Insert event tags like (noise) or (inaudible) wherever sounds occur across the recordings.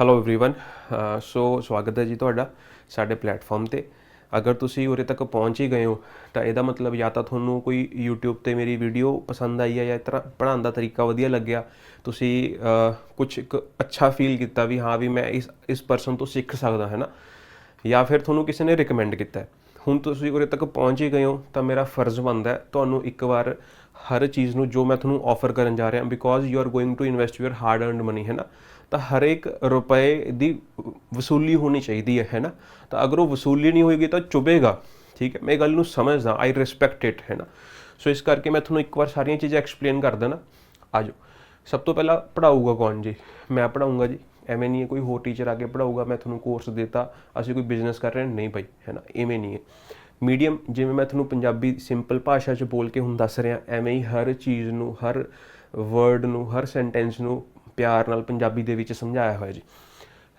Hello everyone ਸੋ ਸਵਾਗਤ ਹੈ ਜੀ ਤੁਹਾਡਾ ਸਾਡੇ ਪਲੇਟਫਾਰਮ ਤੇ। ਅਗਰ ਤੁਸੀਂ ਉਰੇ ਤੱਕ ਪਹੁੰਚ ਹੀ ਗਏ ਹੋ, ਤਾਂ ਇਹਦਾ ਮਤਲਬ ਜਾਂ ਤਾਂ ਤੁਹਾਨੂੰ ਕੋਈ YouTube ਤੇ ਮੇਰੀ ਵੀਡੀਓ ਪਸੰਦ ਆਈ ਹੈ ਜਾਂ ਇਸ ਤਰ੍ਹਾਂ ਪੜ੍ਹਾਉਣ ਦਾ ਤਰੀਕਾ ਵਧੀਆ ਲੱਗਿਆ, ਤੁਸੀਂ ਕੁਝ ਇੱਕ ਅੱਛਾ ਫੀਲ ਕੀਤਾ ਵੀ ਹਾਂ ਵੀ ਮੈਂ ਇਸ ਇਸ ਪਰਸਨ ਤੋਂ ਸਿੱਖ ਸਕਦਾ, ਹੈ ਨਾ? ਜਾਂ ਫਿਰ ਤੁਹਾਨੂੰ ਕਿਸੇ ਨੇ ਰეკਮੈਂਡ ਕੀਤਾ। ਹੁਣ ਤੁਸੀਂ ਉਰੇ ਤੱਕ ਪਹੁੰਚ ਹੀ ਗਏ ਹੋ, ਤਾਂ ਮੇਰਾ ਫਰਜ਼ ਬਣਦਾ ਹੈ ਤੁਹਾਨੂੰ ਇੱਕ ਵਾਰ ਹਰ ਚੀਜ਼ ਨੂੰ ਜੋ ਮੈਂ ਤੁਹਾਨੂੰ ਆਫਰ ਕਰਨ ਜਾ ਰਿਹਾ because you are going to invest your hard earned money ਹੈ ਨਾ? ਤਾਂ ਹਰੇਕ ਰੁਪਏ ਦੀ ਵਸੂਲੀ ਹੋਣੀ ਚਾਹੀਦੀ ਹੈ ਹੈ ਨਾ? ਤਾਂ ਅਗਰ ਉਹ ਵਸੂਲੀ ਨਹੀਂ ਹੋਏਗੀ ਤਾਂ ਚੁਭੇਗਾ ਠੀਕ ਹੈ, ਮੈਂ ਇਹ ਗੱਲ ਨੂੰ ਸਮਝਦਾ ਆਈ ਰਿਸਪੈਕਟ ਇਟ ਹੈ ਨਾ? ਸੋ ਇਸ ਕਰਕੇ ਮੈਂ ਤੁਹਾਨੂੰ ਇੱਕ ਵਾਰ ਸਾਰੀਆਂ ਚੀਜ਼ਾਂ ਐਕਸਪਲੇਨ ਕਰ ਦੇਣਾ। ਆਜੋ। ਸਭ ਤੋਂ ਪਹਿਲਾਂ ਪੜਾਊਗਾ ਕੌਣ ਜੀ? ਮੈਂ ਪੜਾਉਂਗਾ ਜੀ। ਐਵੇਂ ਨਹੀਂ ਹੈ ਕੋਈ ਹੋਰ ਟੀਚਰ ਆ ਕੇ ਪੜਾਊਗਾ ਮੈਂ ਤੁਹਾਨੂੰ ਕੋਰਸ ਦਿੱਤਾ, ਅਸੀਂ ਕੋਈ ਬਿਜ਼ਨਸ ਕਰ ਰਹੇ ਨਹੀਂ ਭਾਈ, ਹੈ ਨਾ? ਐਵੇਂ ਨਹੀਂ ਹੈ। ਮੀਡੀਅਮ ਜਿਵੇਂ ਮੈਂ ਤੁਹਾਨੂੰ ਪੰਜਾਬੀ ਸਿੰਪਲ ਭਾਸ਼ਾ 'ਚ ਬੋਲ ਕੇ ਹੁਣ ਦੱਸ ਰਿਹਾ, ਐਵੇਂ ਹੀ ਹਰ ਚੀਜ਼ ਨੂੰ, ਹਰ ਵਰਡ ਨੂੰ, ਹਰ ਸੈਂਟੈਂਸ ਨੂੰ ਪਿਆਰ ਨਾਲ ਪੰਜਾਬੀ ਦੇ ਵਿੱਚ ਸਮਝਾਇਆ ਹੋਇਆ ਜੀ।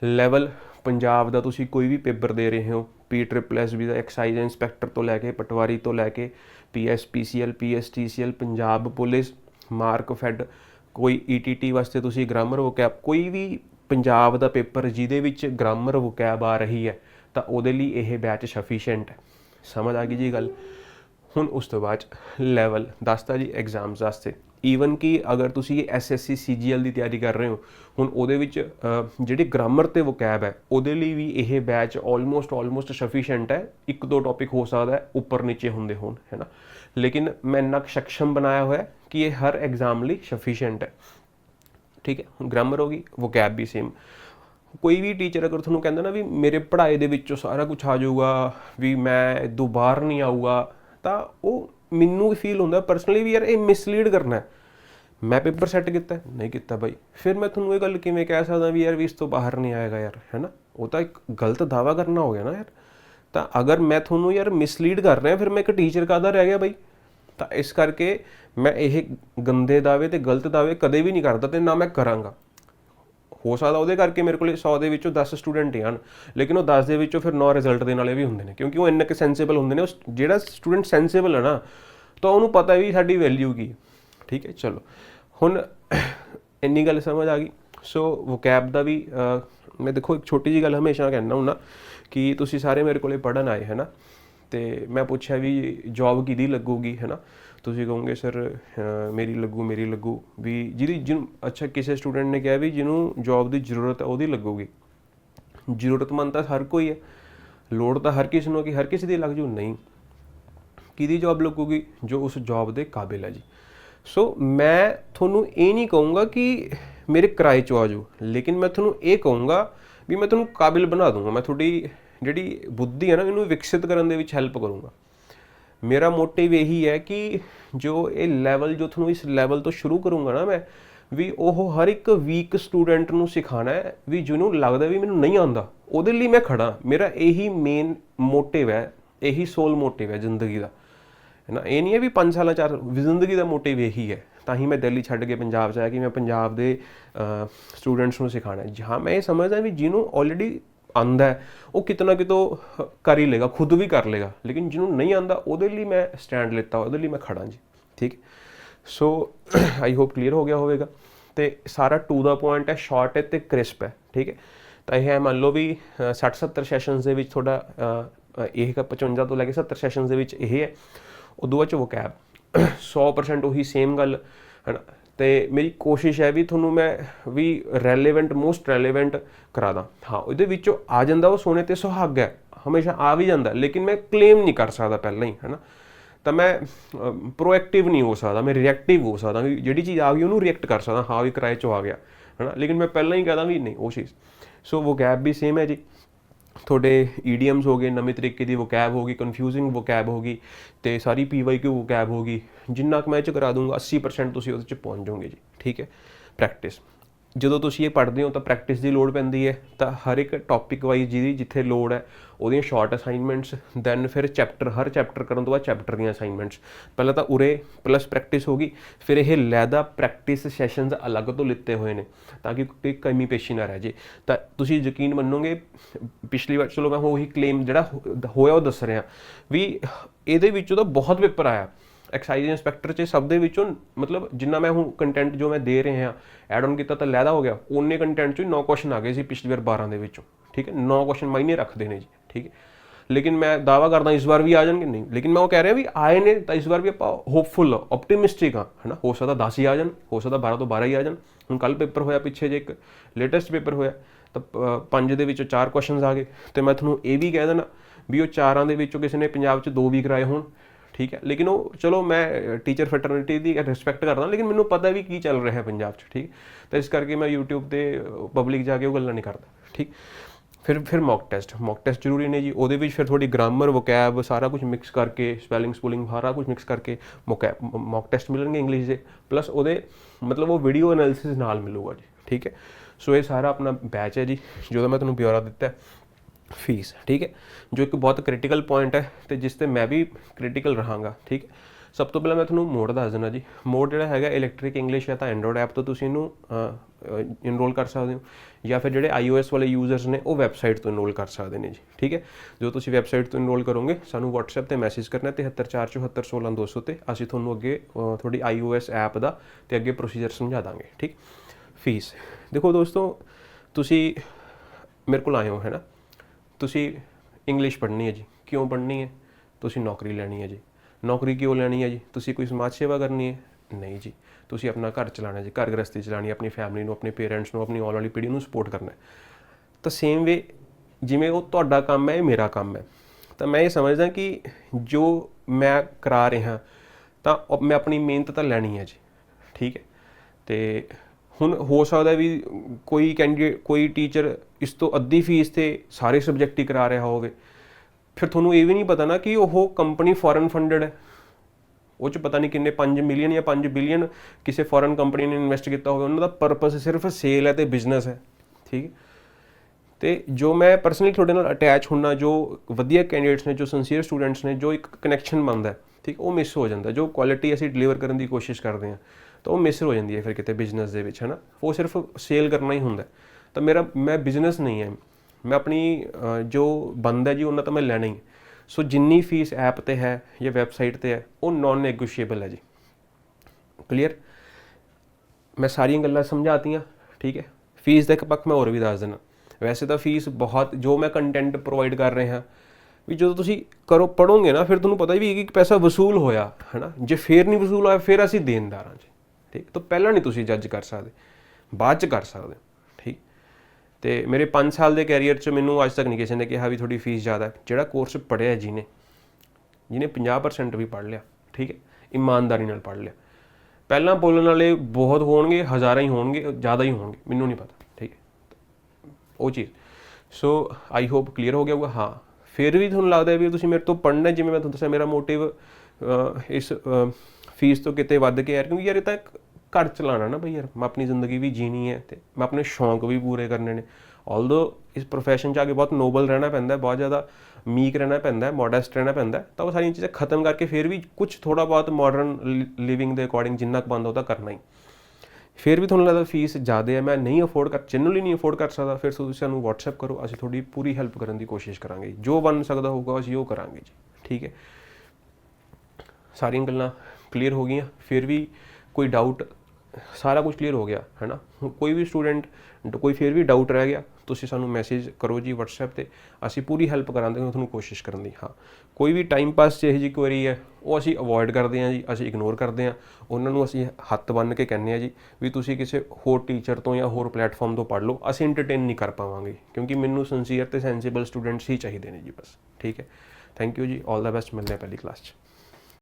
ਲੈਵਲ ਪੰਜਾਬ ਦਾ ਤੁਸੀਂ ਕੋਈ ਵੀ ਪੇਪਰ ਦੇ ਰਹੇ ਹੋ ਪੀ ਟ੍ਰਿਪਲ ਐਸ ਵੀ ਦਾ ਐਕਸਾਈਜ਼ ਇੰਸਪੈਕਟਰ ਤੋਂ ਲੈ ਕੇ, ਪਟਵਾਰੀ ਤੋਂ ਲੈ ਕੇ PS PCL PSTCL Punjab police, Markfed, ਕੋਈ ਈਟੀਟੀ ਵਾਸਤੇ ਤੁਸੀਂ ਗ੍ਰਾਮਰ ਵੋਕੈਬ ਕੋਈ ਵੀ ਪੰਜਾਬ ਦਾ ਪੇਪਰ ਜਿਹਦੇ ਵਿੱਚ ਗ੍ਰਾਮਰ ਵੋਕੈਬ ਆ ਰਹੀ ਹੈ, ਤਾਂ ਉਹਦੇ ਲਈ ਇਹ ਬੈਚ ਸਫੀਸ਼ੀਐਂਟ ਹੈ। ਸਮਝ ਆ ਗਈ ਜੀ ਗੱਲ? ਹੁਣ ਉਸ ਤੋਂ ਬਾਅਦ ਲੈਵਲ ਦੱਸਤਾ ਜੀ ਐਗਜ਼ਾਮਸ ਵਾਸਤੇ। ਈਵਨ ਕਿ ਅਗਰ ਤੁਸੀਂ ਐਸਐਸਸੀ ਸੀਜੀਐਲ ਦੀ ਤਿਆਰੀ ਕਰ ਰਹੇ ਹੋ, ਹੁਣ ਉਹਦੇ ਵਿੱਚ ਜਿਹੜੇ ਜਿਹੜੀ ਗ੍ਰਾਮਰ ਤੇ ਵੋਕੈਬ ਹੈ, ਉਹਦੇ ਲਈ ਵੀ ਇਹ ਬੈਚ ਆਲਮੋਸਟ ਆਲਮੋਸਟ ਸਫੀਸ਼ੀਐਂਟ ਹੈ। ਇੱਕ ਦੋ ਟੌਪਿਕ ਹੋ ਸਕਦਾ ਹੈ, ਉੱਪਰ ਨੀਚੇ ਹੁੰਦੇ ਹੋਣ, ਹੈ ਨਾ? ਲੇਕਿਨ ਮੈਂ ਇੰਨਾ ਕੁ ਸક્ષਮ ਬਣਾਇਆ ਹੋਇਆ ਕਿ ਇਹ ਹਰ ਐਗਜ਼ਾਮ ਲਈ ਸਫੀਸ਼ੀਐਂਟ ਹੈ। ਠੀਕ ਹੈ? ਹੁਣ ਗ੍ਰਾਮਰ ਹੋ ਗਈ ਵੋਕੈਬ ਵੀ ਸੇਮ ਕੋਈ ਵੀ ਟੀਚਰ ਅਗਰ ਤੁਹਾਨੂੰ ਕਹਿੰਦਾ ਨਾ ਵੀ ਮੇਰੇ ਪੜ੍ਹਾਈ ਦੇ ਵਿੱਚੋਂ ਸਾਰਾ ਕੁਝ ਆ ਜਾਊਗਾ, ਵੀ ਮੈਂ ਦੁਬਾਰ ਨਹੀਂ ਆਊਗਾ, ਤਾਂ ਉਹ ਮੈਨੂੰ ਵੀ ਫੀਲ ਹੁੰਦਾ ਪਰਸਨਲੀ ਵੀ ਯਾਰ ਇਹ ਮਿਸਲੀਡ ਕਰਨਾ ਹੈ। ਮੈਂ ਪੇਪਰ ਸੈੱਟ ਕੀਤਾ ਨਹੀਂ ਕੀਤਾ ਬਾਈ। ਫਿਰ ਮੈਂ ਤੁਹਾਨੂੰ ਇਹ ਗੱਲ ਕਿਵੇਂ ਕਹਿ ਸਕਦਾ ਵੀ ਯਾਰ ਵੀ ਇਸ ਤੋਂ ਬਾਹਰ ਨਹੀਂ ਆਏਗਾ ਯਾਰ, ਹੈਨਾ? ਉਹ ਤਾਂ ਇੱਕ ਗਲਤ ਦਾਵਾ ਕਰਨਾ ਹੋ ਗਿਆ ਨਾ ਯਾਰ। ਤਾਂ ਅਗਰ ਮੈਂ ਤੁਹਾਨੂੰ ਯਾਰ ਮਿਸਲੀਡ ਕਰ ਰਿਹਾ, ਫਿਰ ਮੈਂ ਇੱਕ ਟੀਚਰ ਕਾਹਦਾ ਰਹਿ ਗਿਆ ਬਾਈ? ਤਾਂ ਇਸ ਕਰਕੇ ਮੈਂ ਇਹ ਗੰਦੇ ਦਾਅਵੇ ਤੇ ਗਲਤ ਦਾਅਵੇ ਕਦੇ ਵੀ ਨਹੀਂ ਕਰਦਾ ਤੇ ਨਾ ਮੈਂ ਕਰਾਂਗਾ। ਹੋ ਸਕਦਾ ਉਹਦੇ ਕਰਕੇ ਮੇਰੇ ਕੋਲੇ 100 ਦੇ ਵਿੱਚੋਂ 10 ਸਟੂਡੈਂਟ ਹੀ ਹਨ। ਲੇਕਿਨ ਉਹ 10 ਦੇ ਵਿੱਚੋਂ ਫਿਰ 9 ਰਿਜ਼ਲਟ ਦੇਣ ਵਾਲੇ ਵੀ ਹੁੰਦੇ ਨੇ, ਕਿਉਂਕਿ ਉਹ ਇੰਨੇ ਕਿ ਸੈਂਸਿਬਲ ਹੁੰਦੇ ਨੇ ਉਹ ਜਿਹੜਾ ਸਟੂਡੈਂਟ ਸੈਂਸਿਬਲ ਹੈ ਨਾ, ਤਾਂ ਉਹਨੂੰ ਪਤਾ ਵੀ ਸਾਡੀ ਵੈਲਿਊ ਕੀ ਠੀਕ ਹੈ, ਚਲੋ। ਹੁਣ ਇੰਨੀ ਗੱਲ ਸਮਝ ਆ ਗਈ। ਸੋ ਵੋਕੈਬ ਦਾ ਵੀ ਮੈਂ ਦੇਖੋ ਇੱਕ ਛੋਟੀ ਜੀ ਗੱਲ ਹਮੇਸ਼ਾ ਕਹਿੰਦਾ ਹੁੰਨਾ ਕਿ ਤੁਸੀਂ ਸਾਰੇ ਮੇਰੇ ਕੋਲੇ ਪੜਨ ਆਏ, ਹੈ ਨਾ? ਤੇ ਮੈਂ ਪੁੱਛਿਆ ਵੀ ਜੌਬ ਕਿਹਦੀ ਲੱਗੂਗੀ, ਹੈ ਨਾ? ਤੁਸੀਂ ਕਹੋਗੇ, ਸਰ ਮੇਰੀ ਲੱਗੂ ਮੇਰੀ ਲੱਗੂ। ਵੀ ਜਿਹਦੀ ਜਿਹਨੂੰ, ਅੱਛਾ, ਕਿਸੇ ਸਟੂਡੈਂਟ ਨੇ ਕਿਹਾ ਵੀ ਜਿਹਨੂੰ ਜੌਬ ਦੀ ਜ਼ਰੂਰਤ ਹੈ ਉਹਦੀ ਲੱਗੂਗੀ। ਜ਼ਰੂਰਤਮੰਦ ਤਾਂ ਹਰ ਕੋਈ ਹੈ। ਲੋੜ ਤਾਂ ਹਰ ਕਿਸੇ ਨੂੰ ਕਿ ਹਰ ਕਿਸੇ ਦੀ ਲੱਗ ਜੂ। ਨਹੀਂ। ਕਿਹਦੀ ਜੌਬ ਲੱਗੂਗੀ? ਜੋ ਉਸ ਜੌਬ ਦੇ ਕਾਬਿਲ ਹੈ ਜੀ। ਸੋ ਮੈਂ ਤੁਹਾਨੂੰ ਇਹ ਨਹੀਂ ਕਹੂੰਗਾ ਕਿ ਮੇਰੇ ਕਿਰਾਏ ਚੋਂ ਆ ਜਾਓ ਲੇਕਿਨ ਮੈਂ ਤੁਹਾਨੂੰ ਇਹ ਕਹੂੰਗਾ ਵੀ ਮੈਂ ਤੁਹਾਨੂੰ ਕਾਬਿਲ ਬਣਾ ਦੂੰਗਾ। ਮੈਂ ਤੁਹਾਡੀ ਜਿਹੜੀ ਬੁੱਧੀ ਹੈ ਨਾ, ਇਹਨੂੰ ਵਿਕਸਿਤ ਕਰਨ ਦੇ ਵਿੱਚ ਹੈਲਪ ਕਰੂੰਗਾ। ਮੇਰਾ ਮੋਟਿਵ ਇਹੀ ਹੈ ਕਿ ਜੋ ਇਹ ਲੈਵਲ ਜੋ ਤੁਹਾਨੂੰ ਇਸ ਲੈਵਲ ਤੋਂ ਸ਼ੁਰੂ ਕਰੂੰਗਾ ਨਾ ਮੈਂ, ਵੀ ਉਹ ਹਰ ਇੱਕ ਵੀਕ ਸਟੂਡੈਂਟ ਨੂੰ ਸਿਖਾਣਾ ਹੈ, ਵੀ ਜਿਹਨੂੰ ਲੱਗਦਾ ਵੀ ਮੈਨੂੰ ਨਹੀਂ ਆਉਂਦਾ, ਉਹਦੇ ਲਈ ਮੈਂ ਖੜਾ ਮੇਰਾ ਇਹੀ ਮੇਨ ਮੋਟਿਵ ਹੈ, ਇਹੀ ਸੋਲ ਮੋਟਿਵ ਹੈ ਜ਼ਿੰਦਗੀ ਦਾ। ਹੈ ਨਾ? ਇਹ ਨਹੀਂ ਹੈ ਵੀ 5 ਸਾਲਾਂ, ਚਾਰ ਜ਼ਿੰਦਗੀ ਦਾ ਮੋਟਿਵ ਇਹੀ ਹੈ। ਤਾਂ ਹੀ ਮੈਂ ਦਿੱਲੀ ਛੱਡ ਕੇ ਪੰਜਾਬ 'ਚ ਆਇਆ ਕਿ ਮੈਂ ਪੰਜਾਬ ਦੇ ਸਟੂਡੈਂਟਸ ਨੂੰ ਸਿਖਾਣਾ ਹੈ। ਜਹਾਂ ਮੈਂ ਇਹ ਸਮਝਦਾ ਵੀ ਜਿਹਨੂੰ ਆਲਰੇਡੀ ਆਂਦਾ ਹੈ, ਉਹ ਕਿਤਨਾ ਕਿਤੋਂ ਕਰ ਹੀ ਲੇਗਾ ਖੁਦ ਵੀ ਕਰ ਲੇਗਾ ਲੇਕਿਨ ਜਿਹਨੂੰ ਨਹੀਂ ਆਂਦਾ, ਉਹਦੇ ਲਈ ਮੈਂ ਸਟੈਂਡ ਲਿੱਤਾ, ਉਹਦੇ ਲਈ ਮੈਂ ਖੜਾ ਜੀ। ਠੀਕ ਸੋ ਆਈ ਹੋਪ ਕਲੀਅਰ ਹੋ ਗਿਆ ਹੋਵੇਗਾ। ਤੇ ਸਾਰਾ ਟੂ ਦਾ ਪੁਆਇੰਟ ਹੈ ਸ਼ਾਰਟ ਹੈ ਤੇ ਕ੍ਰਿਸਪ ਹੈ। ਠੀਕ ਹੈ? ਤਾਂ ਇਹ ਹੈ, ਮੰਨ ਲਓ ਵੀ 60 70 ਸੈਸ਼ਨਸ ਦੇ ਵਿੱਚ ਤੁਹਾਡਾ ਇਹ ਹੈਗਾ 55 ਤੋਂ ਲੈ ਕੇ 70 ਸੈਸ਼ਨਸ ਦੇ ਵਿੱਚ ਇਹ ਹੈ। ਉਦੋਂ ਬਾਅਦ ਚ ਵੋਕੈਬ 100% (clears throat) ਉਹੀ ਸੇਮ ਗੱਲ ਹੈ ਨਾ ਤੇ ਮੇਰੀ ਕੋਸ਼ਿਸ਼ ਹੈ ਵੀ ਤੁਹਾਨੂੰ ਮੈਂ ਵੀ ਰੈਲੇਵੈਂਟ ਮੋਸਟ ਰੈਲੇਵੈਂਟ ਕਰਾ ਦਾਂ ਹਾਂ, ਉਹਦੇ ਵਿੱਚੋਂ ਆ ਜਾਂਦਾ ਉਹ ਸੋਨੇ ਤੇ ਸੁਹਾਗ ਹੈ। ਹਮੇਸ਼ਾ ਆ ਵੀ ਜਾਂਦਾ, ਲੇਕਿਨ ਮੈਂ ਕਲੇਮ ਨਹੀਂ ਕਰ ਸਕਦਾ ਪਹਿਲਾਂ ਹੀ ਹੈ ਨਾ ਤਾਂ ਮੈਂ ਪ੍ਰੋਐਕਟਿਵ ਨਹੀਂ ਹੋ ਸਕਦਾ, ਮੈਂ ਰਿਐਕਟਿਵ ਹੋ ਸਕਦਾ, ਵੀ ਜਿਹੜੀ ਚੀਜ਼ ਆ ਗਈ ਉਹਨੂੰ ਰਿਐਕਟ ਕਰ ਸਕਦਾ, ਹਾਂ ਵੀ ਕਿਰਾਏ ਚੋਂ ਆ ਗਿਆ, ਹਨਾ। ਲੇਕਿਨ ਮੈਂ ਪਹਿਲਾਂ ਹੀ ਕਹਦਾ ਵੀ ਨਹੀਂ, ਉਹ ਚੀਜ਼। ਸੋ ਉਹ ਵੀ ਸੇਮ ਹੈ ਜੀ। ਤੁਹਾਡੇ ਈਡੀਅਮਸ ਹੋ ਗਏ, ਨਵੇਂ ਤਰੀਕੇ ਦੀ ਵੋਕੈਬ ਹੋ ਗਈ ਕਨਫਿਊਜ਼ਿੰਗ ਵੋਕੈਬ ਹੋ ਗਈ ਤੇ ਸਾਰੀ ਪੀਵਾਈਕਿਊ ਵੋਕੈਬ ਹੋ ਗਈ, ਜਿੰਨਾ ਕੁ ਮੈਂ ਇਹ 'ਚ ਕਰਾ ਦੂੰਗਾ 80% ਤੁਸੀਂ ਉਹਦੇ 'ਚ ਪਹੁੰਚ ਜਾਓਗੇ ਜੀ, ਠੀਕ ਹੈ? ਪ੍ਰੈਕਟਿਸ ਜਦੋਂ ਤੁਸੀਂ ਇਹ ਪੜ੍ਹਦੇ ਹੋ ਤਾਂ ਪ੍ਰੈਕਟਿਸ ਦੀ ਲੋੜ ਪੈਂਦੀ ਹੈ, ਤਾਂ ਹਰ ਇੱਕ ਟੌਪਿਕ ਵਾਈਜ਼ ਜਿਹਦੀ ਜਿੱਥੇ ਲੋੜ ਹੈ, ਉਹਦੀਆਂ ਸ਼ਾਰਟ ਅਸਾਈਨਮੈਂਟਸ ਦੈਨ ਫਿਰ ਚੈਪਟਰ ਹਰ ਚੈਪਟਰ ਕਰਨ ਤੋਂ ਬਾਅਦ ਚੈਪਟਰ ਦੀਆਂ ਅਸਾਈਨਮੈਂਟਸ ਪਹਿਲਾਂ ਤਾਂ ਉਰੇ ਪਲੱਸ ਪ੍ਰੈਕਟਿਸ ਹੋਗੀ ਫਿਰ ਇਹ ਲੈਦਾ ਪ੍ਰੈਕਟਿਸ ਸੈਸ਼ਨਸ ਅਲੱਗ ਤੋਂ ਲਿੱਤੇ ਹੋਏ ਨੇ, ਤਾਂ ਕਿ ਕੋਈ ਕਮੀ ਪੇਸ਼ੀ ਨਾ ਰਹਿ ਜੇ। ਤਾਂ ਤੁਸੀਂ ਯਕੀਨ ਮੰਨੋਗੇ, ਪਿਛਲੀ ਵਾਰ, ਚਲੋ ਮੈਂ ਉਹੀ ਕਲੇਮ ਜਿਹੜਾ ਹੋਇਆ ਉਹ ਦੱਸ ਰਿਹਾ, ਵੀ ਇਹਦੇ ਵਿੱਚੋਂ ਤਾਂ ਬਹੁਤ ਪੇਪਰ ਆਇਆ। ਐਕਸਾਈਜ਼ ਇੰਸਪੈਕਟਰ 'ਚ ਸਭ ਦੇ ਵਿੱਚੋਂ ਮਤਲਬ ਜਿੰਨਾ ਮੈਂ ਹੁਣ ਕੰਟੈਂਟ ਜੋ ਮੈਂ ਦੇ ਰਹੇ ਹਾਂ ਐਡ ਆਨ ਕੀਤਾ ਤਾਂ ਲੈਦਾ ਹੋ ਗਿਆ ਉਹਨੇ ਕੰਟੈਂਟ 'ਚੋਂ 9 ਕੁਐਸਚਨ ਆ ਗਏ ਸੀ ਪਿਛਲੀ ਵਾਰ 12 ਦੇ ਵਿੱਚੋਂ, ਠੀਕ ਹੈ? 9 ਕੁਐਸਚਨ ਮਾਇਨੇ ਰੱਖਦੇ ਨੇ ਜੀ, ਠੀਕ ਹੈ? ਲੇਕਿਨ ਮੈਂ ਦਾਵਾ ਕਰਦਾ ਇਸ ਵਾਰ ਵੀ ਆ ਜਾਣਗੇ, ਨਹੀਂ, ਲੇਕਿਨ ਮੈਂ ਉਹ ਕਹਿ ਰਿਹਾ ਵੀ ਆਏ ਨੇ ਤਾਂ ਇਸ ਵਾਰ ਵੀ ਆਪਾਂ ਹੋਪਫੁਲ ਆਪਟੀਮਿਸਟਿਕ ਆ ਹਨਾ? ਹੋ ਸਕਦਾ 10 ਹੀ ਆ ਜਾਣ, ਹੋ ਸਕਦਾ 12 ਤੋਂ 12 ਹੀ ਆ ਜਾਣ। ਹੁਣ ਕੱਲ ਪੇਪਰ ਹੋਇਆ ਪਿੱਛੇ ਜੇ ਇੱਕ ਲੇਟੈਸਟ ਪੇਪਰ ਹੋਇਆ, ਤਾਂ ਪੰਜ ਦੇ ਵਿੱਚੋਂ ਚਾਰ ਕੁਐਸਚਨਸ ਆ ਗਏ। ਤੇ ਮੈਂ ਤੁਹਾਨੂੰ ਇਹ ਵੀ ਕਹਿ ਦੇਣਾ ਵੀ ਉਹ ਚਾਰਾਂ ਦੇ ਵਿੱਚੋਂ ਕਿਸੇ ਨੇ ਪੰਜਾਬ 'ਚ ਦੋ ਵੀ ਕਰਾਏ ਹੋਣ ਠੀਕ ਹੈ, ਲੇਕਿਨ ਉਹ, ਚਲੋ ਮੈਂ ਟੀਚਰ ਫੈਟਰਨਿਟੀ ਦੀ ਰਿਸਪੈਕਟ ਕਰਦਾ, ਲੇਕਿਨ ਮੈਨੂੰ ਪਤਾ ਵੀ ਕੀ ਚੱਲ ਰਿਹਾ ਪੰਜਾਬ 'ਚ, ਠੀਕ? ਤਾਂ ਇਸ ਕਰਕੇ ਮੈਂ YouTube ਤੇ ਪਬਲਿਕ ਜਾ ਕੇ ਉਹ ਗੱਲਾਂ ਨਹੀਂ ਕਰਦਾ, ਠੀਕ? ਫਿਰ ਫਿਰ ਮੌਕ ਟੈਸਟ ਮੌਕ ਟੈਸਟ ਜ਼ਰੂਰੀ ਨੇ ਜੀ, ਉਹਦੇ ਵਿੱਚ ਫਿਰ ਤੁਹਾਡੀ ਗ੍ਰਾਮਰ ਵੋਕੈਬ ਸਾਰਾ ਕੁਝ ਮਿਕਸ ਕਰਕੇ ਸਪੈਲਿੰਗ ਸਪੂਲਿੰਗ ਸਾਰਾ ਕੁਝ ਮਿਕਸ ਕਰਕੇ ਮੌਕ ਟੈਸਟ ਮਿਲਣਗੇ ਇੰਗਲਿਸ਼ ਦੇ ਪਲੱਸ ਉਹਦੇ, ਮਤਲਬ ਉਹ ਵੀਡੀਓ ਐਨਾਲਿਸਿਸ ਨਾਲ ਮਿਲੂਗਾ ਜੀ, ਠੀਕ ਹੈ? ਸੋ ਇਹ ਸਾਰਾ ਆਪਣਾ ਬੈਚ ਹੈ ਜੀ ਜਿਹਦਾ ਮੈਂ ਤੁਹਾਨੂੰ ਬਿਊਰਾ ਦਿੱਤਾ ਫੀਸ ਠੀਕ ਹੈ ਜੋ ਇੱਕ ਬਹੁਤ ਕ੍ਰਿਟੀਕਲ ਪੁਆਇੰਟ ਹੈ ਤੇ ਜਿਸ ਤੇ ਮੈਂ ਵੀ ਕ੍ਰਿਟੀਕਲ ਰਹਾਂਗਾ ਠੀਕ ਹੈ ਸਭ ਤੋਂ ਪਹਿਲਾਂ ਮੈਂ ਤੁਹਾਨੂੰ ਮੋਡ ਦੱਸ ਦਿੰਦਾ ਜੀ ਮੋਡ ਜਿਹੜਾ ਹੈਗਾ ਇਲੈਕਟ੍ਰਿਕ ਇੰਗਲਿਸ਼ ਹੈ ਤਾਂ ਐਂਡਰੋਇਡ ਐਪ ਤੋਂ ਤੁਸੀਂ ਇਹਨੂੰ ਇਨਰੋਲ ਕਰ ਸਕਦੇ ਹੋ ਜਾਂ ਫਿਰ ਜਿਹੜੇ iOS ਵਾਲੇ ਯੂਜ਼ਰਸ ਨੇ ਉਹ ਵੈਬਸਾਈਟ ਤੋਂ ਇਨਰੋਲ ਕਰ ਸਕਦੇ ਨੇ ਜੀ ਠੀਕ ਹੈ ਜੋ ਤੁਸੀਂ ਵੈਬਸਾਈਟ ਤੋਂ ਇਨਰੋਲ ਕਰੋਗੇ ਸਾਨੂੰ WhatsApp ਤੇ ਮੈਸੇਜ ਕਰਨਾ 7347716200 ਤੇ ਅਸੀਂ ਤੁਹਾਨੂੰ ਅੱਗੇ ਅ, ਤੁਹਾਡੀ iOS ਐਪ ਦਾ ਤੇ ਅੱਗੇ ਪ੍ਰੋਸੀਜਰ ਸਮਝਾ ਦਾਂਗੇ ਠੀਕ ਫੀਸ ਦੇਖੋ ਦੋਸਤੋ ਤੁਸੀਂ ਮੇਰੇ ਕੋਲ ਆਏ ਹੋ ਹੈ ਨਾ ਤੁਸੀਂ ਇੰਗਲਿਸ਼ ਪੜ੍ਹਨੀ ਹੈ ਜੀ। ਕਿਉਂ ਪੜ੍ਹਨੀ ਹੈ? ਤੁਸੀਂ ਨੌਕਰੀ ਲੈਣੀ ਹੈ ਜੀ। ਨੌਕਰੀ ਕਿਉਂ ਲੈਣੀ ਹੈ ਜੀ? ਤੁਸੀਂ ਕੋਈ ਸਮਾਜ ਸੇਵਾ ਕਰਨੀ ਹੈ? ਨਹੀਂ ਜੀ। ਤੁਸੀਂ ਆਪਣਾ ਘਰ ਚਲਾਉਣਾ ਜੀ। ਘਰ ਗ੍ਰਸਤੀ ਚਲਾਣੀ ਆਪਣੀ ਫੈਮਿਲੀ ਨੂੰ, ਆਪਣੇ ਪੇਰੈਂਟਸ ਨੂੰ, ਆਪਣੀ ਆਉਣ ਵਾਲੀ ਪੀੜ੍ਹੀ ਨੂੰ ਸਪੋਰਟ ਕਰਨਾ ਤਾਂ ਸੇਮ ਵੇ ਜਿਵੇਂ ਉਹ ਤੁਹਾਡਾ ਕੰਮ ਹੈ, ਇਹ ਮੇਰਾ ਕੰਮ ਹੈ। ਤਾਂ ਮੈਂ ਇਹ ਸਮਝਦਾ ਕਿ ਜੋ ਮੈਂ ਕਰਾ ਰਿਹਾ, ਤਾਂ ਮੈਂ ਆਪਣੀ ਮਿਹਨਤ ਤਾਂ ਲੈਣੀ ਹੈ ਜੀ। ਠੀਕ ਹੈ? ਤੇ ਹੁਣ ਹੋ ਸਕਦਾ ਵੀ ਕੋਈ ਕੈਂਡੀਡੇਟ ਕੋਈ ਟੀਚਰ ਇਸ ਤੋਂ ਅੱਧੀ ਫੀਸ ਤੇ ਸਾਰੇ ਸਬਜੈਕਟ ਹੀ ਕਰਾ ਰਿਹਾ ਹੋਵੇ। ਫਿਰ ਤੁਹਾਨੂੰ ਇਹ ਵੀ ਨਹੀਂ ਪਤਾ ਨਾ ਕਿ ਉਹ ਕੰਪਨੀ ਫੋਰਨ ਫੰਡਡ ਹੈ। ਉਹ ਚ ਪਤਾ ਨਹੀਂ ਕਿੰਨੇ 5 ਮਿਲੀਅਨ ਜਾਂ 5 ਬਿਲੀਅਨ ਕਿਸੇ ਫੋਰਨ ਕੰਪਨੀ ਨੇ ਇਨਵੈਸਟ ਕੀਤਾ ਹੋਵੇ। ਉਹਨਾਂ ਦਾ ਪਰਪਸ ਸਿਰਫ ਸੇਲ ਹੈ ਤੇ ਬਿਜ਼ਨਸ ਹੈ। ਠੀਕ ਹੈ? ਤੇ ਜੋ ਮੈਂ ਪਰਸਨਲੀ ਤੁਹਾਡੇ ਨਾਲ ਅਟੈਚ ਹੁੰਨਾ, ਜੋ ਵਧੀਆ ਕੈਂਡੀਡੇਟਸ ਨੇ, ਜੋ ਸਿੰਸੀਅਰ ਸਟੂਡੈਂਟਸ ਨੇ, ਜੋ ਇੱਕ ਕਨੈਕਸ਼ਨ ਬਣਦਾ ਠੀਕ ਉਹ ਮਿਸ ਹੋ ਜਾਂਦਾ। ਜੋ ਕੁਆਲਿਟੀ ਅਸੀਂ ਡਿਲੀਵਰ ਕਰਨ ਦੀ ਕੋਸ਼ਿਸ਼ ਕਰਦੇ ਹਾਂ, ਤਾਂ ਉਹ ਮਿਸ ਹੋ ਜਾਂਦੀ ਹੈ ਫਿਰ ਕਿਤੇ ਬਿਜ਼ਨਸ ਦੇ ਵਿੱਚ ਹੈ ਨਾ ਉਹ ਸਿਰਫ ਸੇਲ ਕਰਨਾ ਹੀ ਹੁੰਦਾ ਤਾਂ ਮੇਰਾ ਮੈਂ ਬਿਜ਼ਨਸ ਨਹੀਂ ਹੈ। ਮੈਂ ਆਪਣੀ ਜੋ ਬੰਦ ਹੈ ਜੀ ਉਹਨਾਂ ਤਾਂ ਮੈਂ ਲੈਣਾ ਹੀ। ਸੋ ਜਿੰਨੀ ਫੀਸ ਐਪ ਤੇ ਹੈ ਜਾਂ ਵੈਬਸਾਈਟ ਤੇ ਹੈ ਉਹ ਨਾਨ ਨੈਗੋਸ਼ੀਏਬਲ ਹੈ ਜੀ। ਕਲੀਅਰ ਮੈਂ ਸਾਰੀਆਂ ਗੱਲਾਂ ਸਮਝਾਤੀਆਂ ਠੀਕ ਹੈ? ਫੀਸ ਦਾ ਇੱਕ ਪੱਖ ਮੈਂ ਹੋਰ ਵੀ ਦੱਸ ਦਿੰਦਾ। ਵੈਸੇ ਤਾਂ ਫੀਸ ਬਹੁਤ ਜੋ ਮੈਂ ਕੰਟੈਂਟ ਪ੍ਰੋਵਾਈਡ ਕਰ ਰਿਹਾ ਵੀ ਜਦੋਂ ਤੁਸੀਂ ਕਰੋ ਪੜੋਗੇ ਨਾ ਫਿਰ ਤੁਹਾਨੂੰ ਪਤਾ ਵੀ ਇੱਕ ਪੈਸਾ ਵਸੂਲ ਹੋਇਆ ਹੈਨਾ? ਜੇ ਫੇਰ ਨਹੀਂ ਵਸੂਲ ਹੋਇਆ ਫਿਰ ਅਸੀਂ ਦੇਣਦਾਰਾਂ ਜੀ। ਠੀਕ? ਤਾਂ ਪਹਿਲਾਂ ਨਹੀਂ ਤੁਸੀਂ ਜੱਜ ਕਰ ਸਕਦੇ। ਬਾਅਦ ਚ ਕਰ ਸਕਦੇ। ਹੋ, ਤੇ ਮੇਰੇ 5 ਸਾਲ ਦੇ ਕੈਰੀਅਰ 'ਚ ਮੈਨੂੰ ਅੱਜ ਤੱਕ ਨਹੀਂ ਕਿਸੇ ਨੇ ਕਿਹਾ ਵੀ ਤੁਹਾਡੀ ਫੀਸ ਜ਼ਿਆਦਾ ਹੈ। ਜਿਹੜਾ ਕੋਰਸ ਪੜਿਆ ਜਿਹਨੇ ਜਿਹਨੇ 50% ਵੀ ਪੜ ਲਿਆ, ਠੀਕ ਹੈ, ਇਮਾਨਦਾਰੀ ਨਾਲ ਪੜ ਲਿਆ। ਪਹਿਲਾਂ ਬੋਲਣ ਵਾਲੇ ਬਹੁਤ ਹੋਣਗੇ, ਹਜ਼ਾਰਾਂ ਹੀ ਹੋਣਗੇ, ਜ਼ਿਆਦਾ ਹੀ ਹੋਣਗੇ, ਮੈਨੂੰ ਨਹੀਂ ਪਤਾ, ਠੀਕ ਹੈ। ਉਹ ਚੀਜ਼। ਸੋ ਆਈ ਹੋਪ ਕਲੀਅਰ ਹੋ ਗਿਆ ਹੋਊਗਾ। ਹਾਂ, ਫਿਰ ਵੀ ਤੁਹਾਨੂੰ ਲੱਗਦਾ ਹੈ ਵੀ ਤੁਸੀਂ ਮੇਰੇ ਤੋਂ ਪੜ੍ਹਨਾ ਜਿਵੇਂ ਮੈਂ ਤੁਹਾਨੂੰ ਦੱਸਿਆ, ਮੇਰਾ ਮੋਟਿਵ ਇਸ ਫੀਸ ਤੋਂ ਕਿਤੇ ਵੱਧ ਕੇ ਯਾਰ ਕਿਉਂਕਿ ਯਾਰ ਇਹ ਤਾਂ ਇੱਕ ਘਰ ਚਲਾਉਣਾ ਨਾ ਬਈ ਯਾਰ, ਮੈਂ ਆਪਣੀ ਜ਼ਿੰਦਗੀ ਵੀ ਜੀਣੀ ਹੈ ਤੇ ਮੈਂ ਆਪਣੇ ਸ਼ੌਂਕ ਵੀ ਪੂਰੇ ਕਰਨੇ ਨੇ। ਆਲਦੋ ਇਸ profession 'ਚ ਆ ਕੇ ਬਹੁਤ ਨੋਬਲ ਰਹਿਣਾ ਪੈਂਦਾ ਹੈ, ਬਹੁਤ ਜ਼ਿਆਦਾ ਮੀਕ ਰਹਿਣਾ ਪੈਂਦਾ ਹੈ ਮੋਡੈਸਟ ਰਹਿਣਾ ਪੈਂਦਾ ਹੈ, ਤਾਂ ਉਹ ਸਾਰੀਆਂ ਚੀਜ਼ਾਂ ਖਤਮ ਕਰਕੇ ਫਿਰ ਵੀ ਕੁਝ ਥੋੜਾ ਬਹੁਤ ਮਾਡਰਨ ਲਿਵਿੰਗ ਦੇ ਅਕੋਰਡਿੰਗ ਜਿੰਨਾ ਕੁ ਬੰਦਾ ਉਹਦਾ ਕਰਨਾ ਹੀ। ਫਿਰ ਵੀ ਤੁਹਾਨੂੰ ਲੱਗਦਾ ਫੀਸ ਜ਼ਿਆਦਾ ਹੈ ਮੈਂ ਨਹੀਂ ਅਫੋਰਡ ਕਰ ਜਨਰਲੀ ਨਹੀਂ ਅਫੋਰਡ ਕਰ ਸਕਦਾ, ਫਿਰ ਤੁਸੀਂ ਸਾਨੂੰ WhatsApp ਕਰੋ, ਅਸੀਂ ਤੁਹਾਡੀ ਪੂਰੀ ਹੈਲਪ ਕਰਨ ਦੀ ਕੋਸ਼ਿਸ਼ ਕਰਾਂਗੇ ਜੋ। ਬਣ ਸਕਦਾ ਹੋਊਗਾ, ਅਸੀਂ ਉਹ ਕਰਾਂਗੇ ਜੀ, ਠੀਕ ਹੈ। ਸਾਰੀਆਂ ਗੱਲਾਂ ਕਲੀਅਰ ਹੋ ਗਈਆਂ, ਫਿਰ ਵੀ ਕੋਈ ਡਾਊਟ ਸਾਰਾ ਕੁਝ ਕਲੀਅਰ ਹੋ ਗਿਆ ਹੈ ਨਾ ਕੋਈ ਵੀ ਸਟੂਡੈਂਟ ਕੋਈ ਫਿਰ ਵੀ ਡਾਊਟ ਰਹਿ ਗਿਆ, ਤੁਸੀਂ ਸਾਨੂੰ ਮੈਸੇਜ ਕਰੋ ਜੀ WhatsApp ਤੇ, ਅਸੀਂ ਪੂਰੀ ਹੈਲਪ ਕਰਾਂਗੇ ਤੁਹਾਨੂੰ ਕੋਸ਼ਿਸ਼ ਕਰਨ ਦੀ, ਹਾਂ। ਕੋਈ ਵੀ ਟਾਈਮ ਪਾਸ 'ਚ ਇਹੋ ਜਿਹੀ ਕੁਐਰੀ ਹੈ, ਉਹ ਅਸੀਂ ਅਵੋਇਡ ਕਰਦੇ ਹਾਂ ਜੀ, ਅਸੀਂ ਇਗਨੋਰ ਕਰਦੇ ਹਾਂ। ਉਹਨਾਂ ਨੂੰ ਅਸੀਂ ਹੱਥ ਬੰਨ੍ਹ ਕੇ ਕਹਿੰਦੇ ਹਾਂ ਜੀ ਵੀ ਤੁਸੀਂ ਕਿਸੇ ਹੋਰ ਟੀਚਰ ਤੋਂ ਜਾਂ ਹੋਰ ਪਲੇਟਫਾਰਮ ਤੋਂ ਪੜ੍ਹ ਲਓ, ਅਸੀਂ ਐਂਟਰਟੇਨ ਨਹੀਂ ਕਰ ਪਾਵਾਂਗੇ, ਕਿਉਂਕਿ ਮੈਨੂੰ ਸੰਸੀਅਰ ਤੇ ਸੈਂਸੀਬਲ ਸਟੂਡੈਂਟਸ ਹੀ ਚਾਹੀਦੇ ਨੇ ਜੀ ਬਸ, ਠੀਕ ਹੈ? ਥੈਂਕ ਯੂ ਜੀ ਆਲ ਦਾ ਬੈਸਟ ਮਿਲਦੇ ਹਾਂ ਪਹਿਲੀ ਕਲਾਸ 'ਚ।